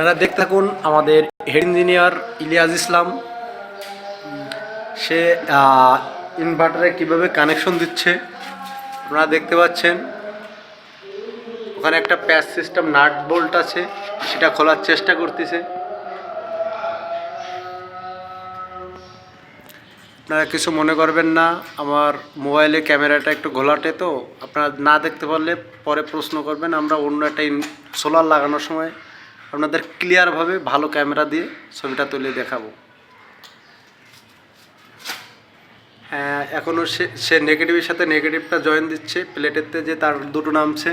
আপনারা দেখতে থাকুন আমাদের হেড ইঞ্জিনিয়ার ইলিয়াস ইসলাম। সে ইনভার্টারে কীভাবে কানেকশন দিচ্ছে, আপনারা দেখতে পাচ্ছেন। ওখানে একটা প্যাচ সিস্টেম নাট বোল্ট আছে, সেটা খোলার চেষ্টা করতেছে। আপনারা কিছু মনে করবেন না, আমার মোবাইলে ক্যামেরাটা একটু ঘোলাটে তো, আপনারা না দেখতে পারলে পরে প্রশ্ন করবেন, আমরা অন্য একটা সোলার লাগানোর সময় আপনাদের ক্লিয়ারভাবে ভালো ক্যামেরা দিয়ে ছবিটা তুলে দেখাবো হ্যাঁ এখনও সে সে নেগেটিভের সাথে নেগেটিভটা জয়েন দিচ্ছে প্লেটেরতে যে তার দুটো নামছে